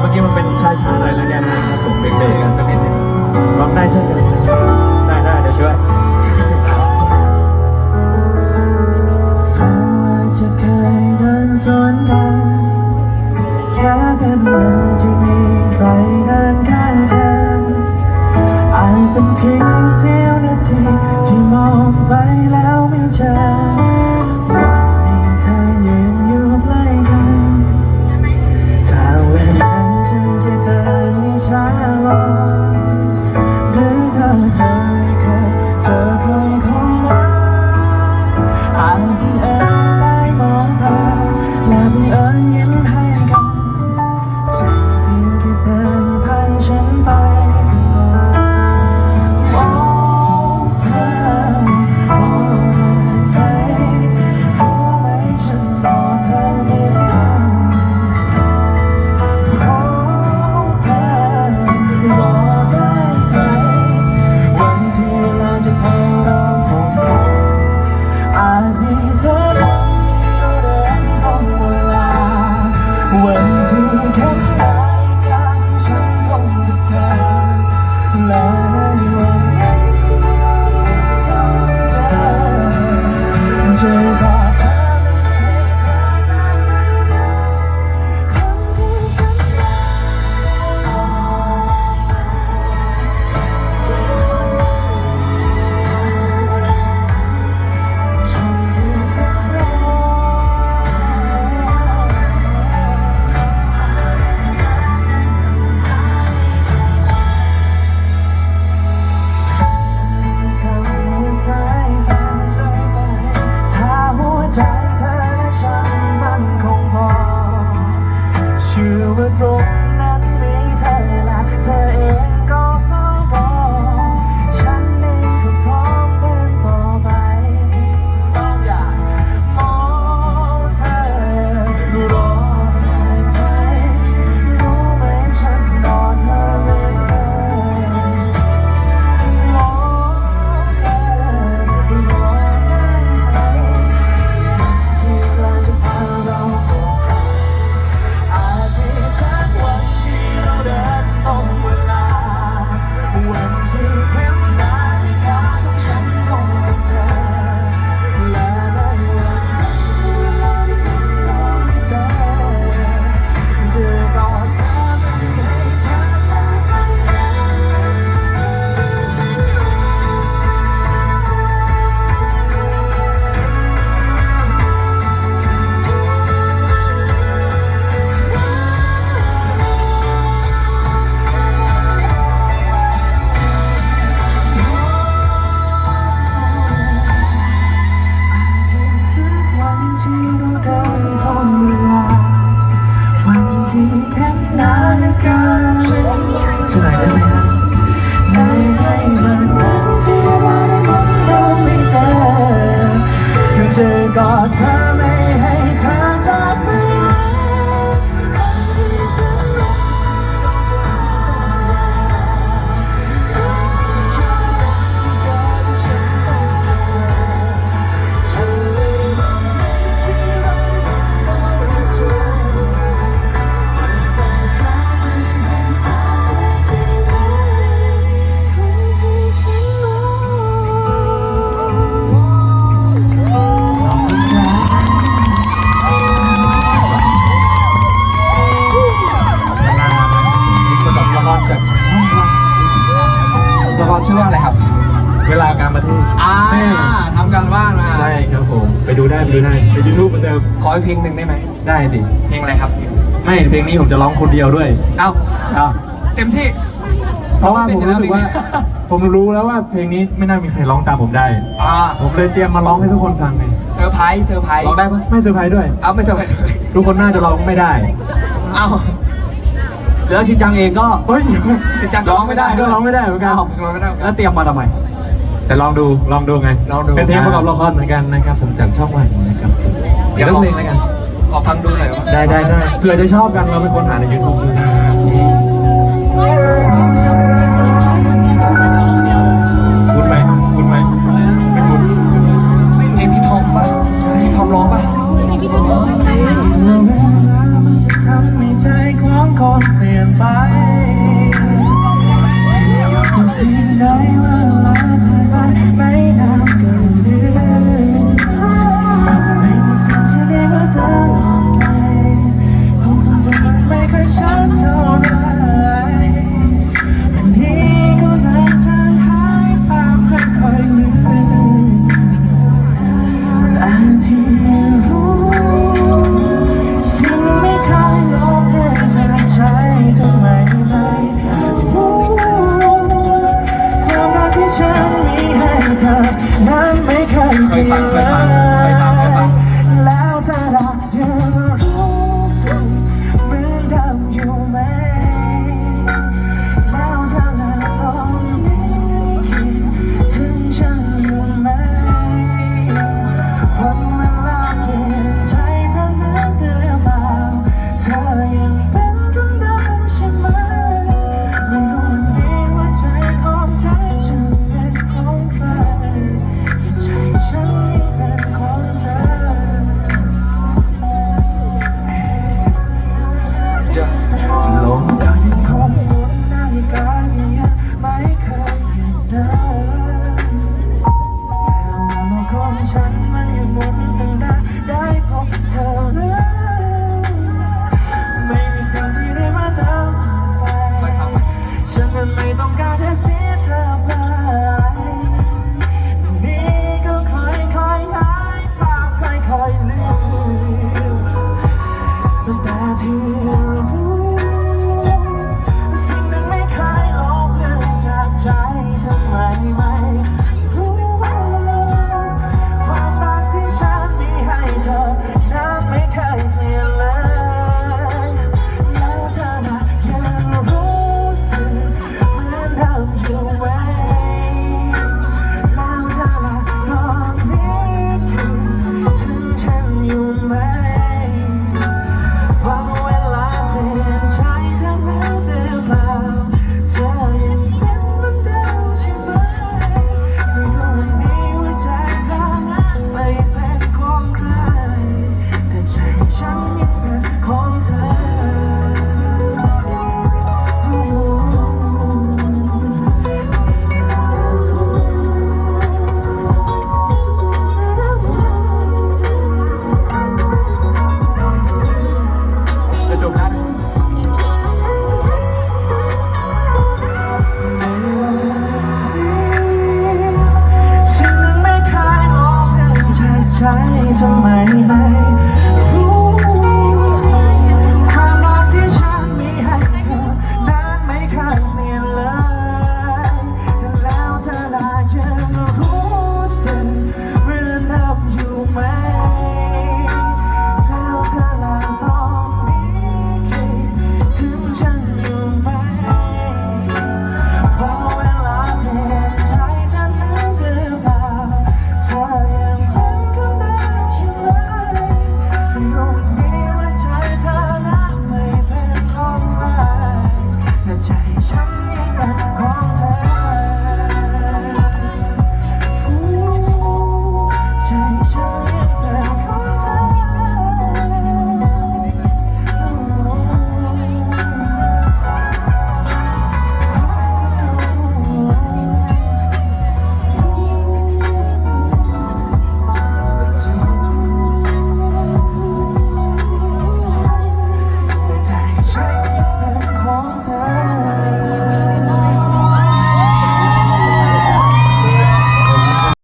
เมื่อกี้มันเป็นช้าๆหน่อยแล้วกันนะครับผมเบรกๆกันสักนิดนึงร้องได้ใช่ไหมได้ได้เดี๋ยวช่วย เชื่อ เจอก็ รชื่อว่าอะไรครับ เวลาการประเทศอ่าทำการบ้านมาใช่ครับผม ไปดูได้ไปดูได้ในยูทูบเหมือนเดิมขออีกเพลงหนึ่งได้ไหมได้ดิเพลงอะไรครับ ไม่เพลงนี้ผมจะร้องคนเดียวด้วย เอ้าอ้าวเต็มที่ เพราะว่าเป็ผนมอยู่แล้วรู้สึกว่าเพลงนี้ผมรู้แล้วว่าเพลงนี้ไม่น่ามีใครร้องตามผมได้ อ่า ผมเลยเตรียมมาร้องให้ทุกคนฟังไงเซอร์ไพรส์เซอร์ไพรส์ร้องได้ปะไม่เซอร์ไพรส์ด้วย เอาไม่เซอร์ไพรส์ทุกคนน่าจะร้องไม่ได้ เอ้า แล้วชินจังเองก็เฮ้ยชินจังก็ร้องไม่ได้ก็ร้องไม่ได้เหมือนกันอ้าวร้องไม่ได้เหมือนกันแล้วเตรียมมาทำไม แต่ลองดูลองดูไงลองดูเป็นเพลงประกอบละครเหมือนกันนะครับ ผมจากช่องวันนะครับเดี๋ยวต้องเพลงแล้วกันขอฟังดูหน่อยว่าได้ได้ได้เผื่อจะชอบกันเราไปค้นหาใน YouTube ดูนะ ไม่ต้องการจะเสีย I'm Contact.